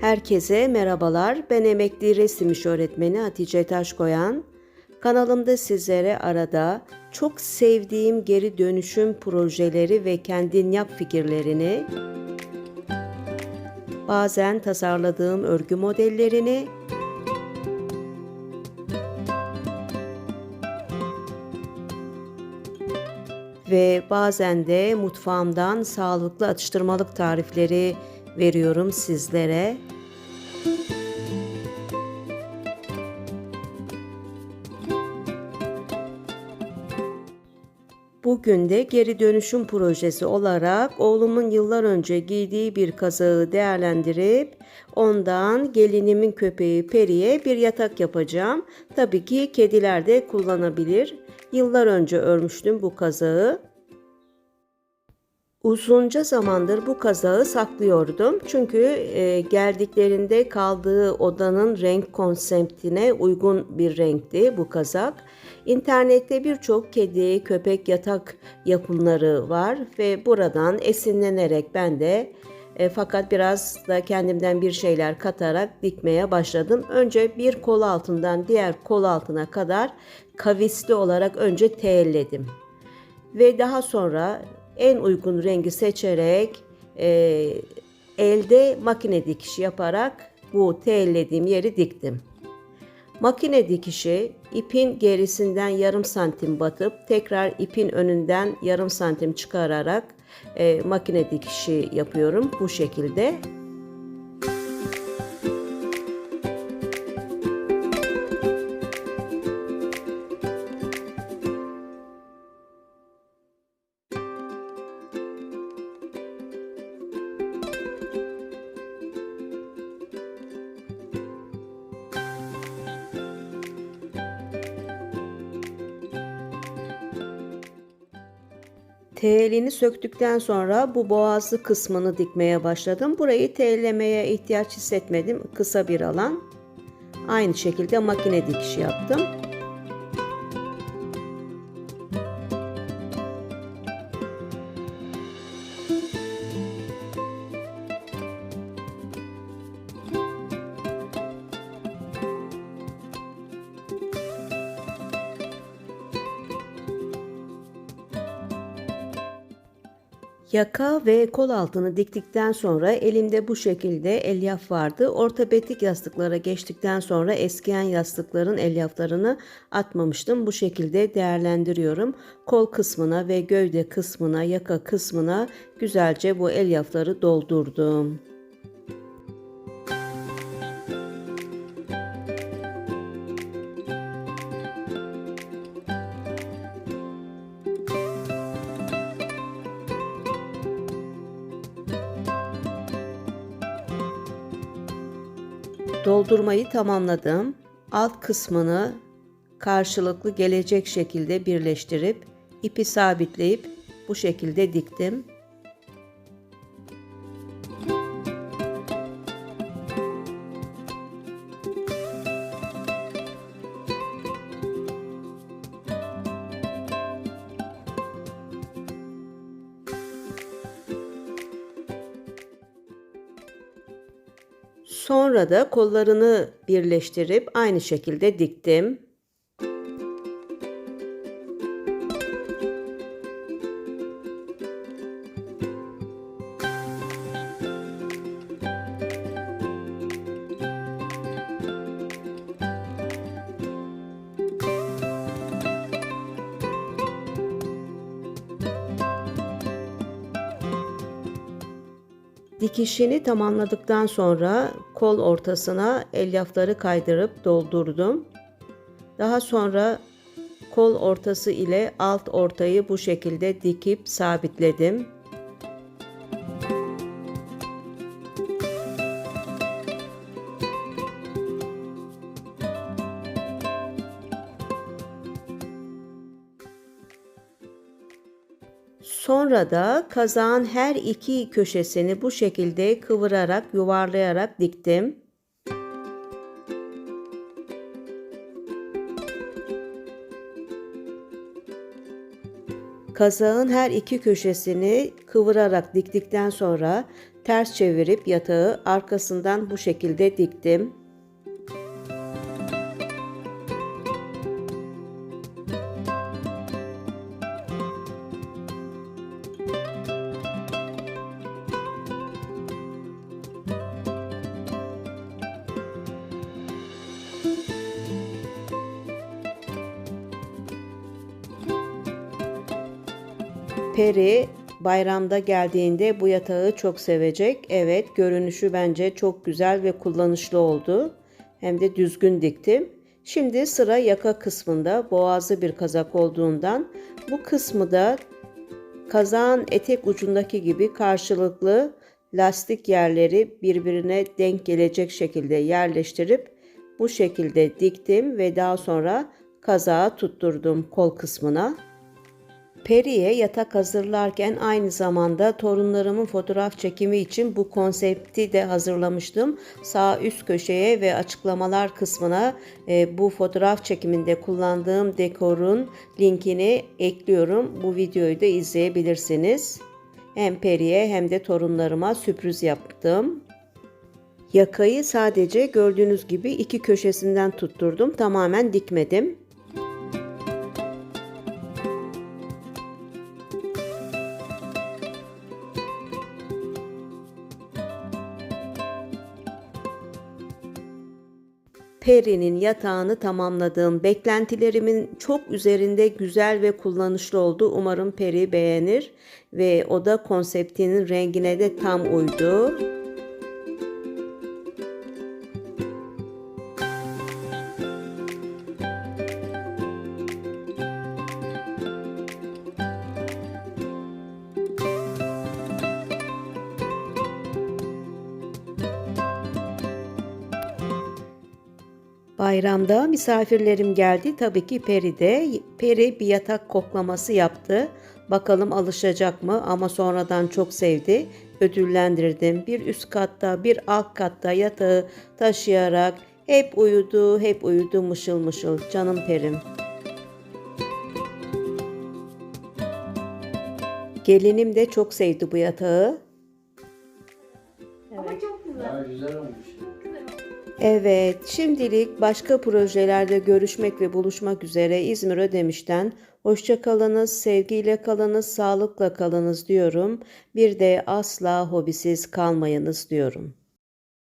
Herkese merhabalar. Ben emekli resim iş öğretmeni Hatice Taşkoyan. Kanalımda sizlere arada çok sevdiğim geri dönüşüm projeleri ve kendin yap fikirlerini, bazen tasarladığım örgü modellerini, ve bazen de mutfağımdan sağlıklı atıştırmalık tarifleri veriyorum sizlere. Bugün de geri dönüşüm projesi olarak oğlumun yıllar önce giydiği bir kazağı değerlendirip ondan gelinimin köpeği Peri'ye bir yatak yapacağım. Tabii ki kediler de kullanabilir. Yıllar önce örmüştüm bu kazağı. Uzunca zamandır bu kazağı saklıyordum. Çünkü e, geldiklerinde kaldığı odanın renk konseptine uygun bir renkti bu kazak. İnternette birçok kedi, köpek yatak yapımları var ve buradan esinlenerek ben de e, fakat biraz da kendimden bir şeyler katarak dikmeye başladım. Önce bir kol altından diğer kol altına kadar kavisli olarak önce teelledim. Ve daha sonra en uygun rengi seçerek e, elde makine dikişi yaparak bu teellediğim yeri diktim. Makine dikişi ipin gerisinden yarım santim batıp tekrar ipin önünden yarım santim çıkararak e, makine dikişi yapıyorum bu şekilde. Telini söktükten sonra bu boğazlı kısmını dikmeye başladım. Burayı tellemeye ihtiyaç hissetmedim. Kısa bir alan. Aynı şekilde makine dikişi yaptım. Yaka ve kol altını diktikten sonra elimde bu şekilde elyaf vardı. Ortopedik yastıklara geçtikten sonra eskiyen yastıkların elyaflarını atmamıştım. Bu şekilde değerlendiriyorum. Kol kısmına ve gövde kısmına, yaka kısmına güzelce bu elyafları doldurdum. Doldurmayı tamamladım. Alt kısmını karşılıklı gelecek şekilde birleştirip ipi sabitleyip bu şekilde diktim. Sonra da kollarını birleştirip aynı şekilde diktim. Dikişini tamamladıktan sonra kol ortasına elyafları kaydırıp doldurdum. Daha sonra kol ortası ile alt ortayı bu şekilde dikip sabitledim. Sonra da kazağın her iki köşesini bu şekilde kıvırarak yuvarlayarak diktim. Kazağın her iki köşesini kıvırarak diktikten sonra ters çevirip yatağı arkasından bu şekilde diktim. Peri bayramda geldiğinde bu yatağı çok sevecek. Evet, görünüşü bence çok güzel ve kullanışlı oldu. Hem de düzgün diktim. Şimdi sıra yaka kısmında boğazlı bir kazak olduğundan bu kısmı da kazağın etek ucundaki gibi karşılıklı lastik yerleri birbirine denk gelecek şekilde yerleştirip bu şekilde diktim ve daha sonra kazağı tutturdum kol kısmına. Peri'ye yatak hazırlarken aynı zamanda torunlarımın fotoğraf çekimi için bu konsepti de hazırlamıştım. Sağ üst köşeye ve açıklamalar kısmına e, bu fotoğraf çekiminde kullandığım dekorun linkini ekliyorum. Bu videoyu da izleyebilirsiniz. Hem Peri'ye hem de torunlarıma sürpriz yaptım. Yakayı sadece gördüğünüz gibi iki köşesinden tutturdum. Tamamen dikmedim. Peri'nin yatağını tamamladım. Beklentilerimin çok üzerinde güzel ve kullanışlı oldu. Umarım Peri beğenir ve o da konseptinin rengine de tam uydu. Bayramda misafirlerim geldi. Tabii ki Peri de. Peri bir yatak koklaması yaptı. Bakalım alışacak mı ama sonradan çok sevdi. Ödüllendirdim. Bir üst katta bir alt katta yatağı taşıyarak hep uyudu, hep uyudu mışıl mışıl. Canım Perim. Gelinim de çok sevdi bu yatağı. Ama çok güzel. Daha güzel olmuş. Evet, şimdilik başka projelerde görüşmek ve buluşmak üzere İzmir Ödemiş'ten hoşça kalınız, sevgiyle kalınız, sağlıkla kalınız diyorum. Bir de asla hobisiz kalmayınız diyorum.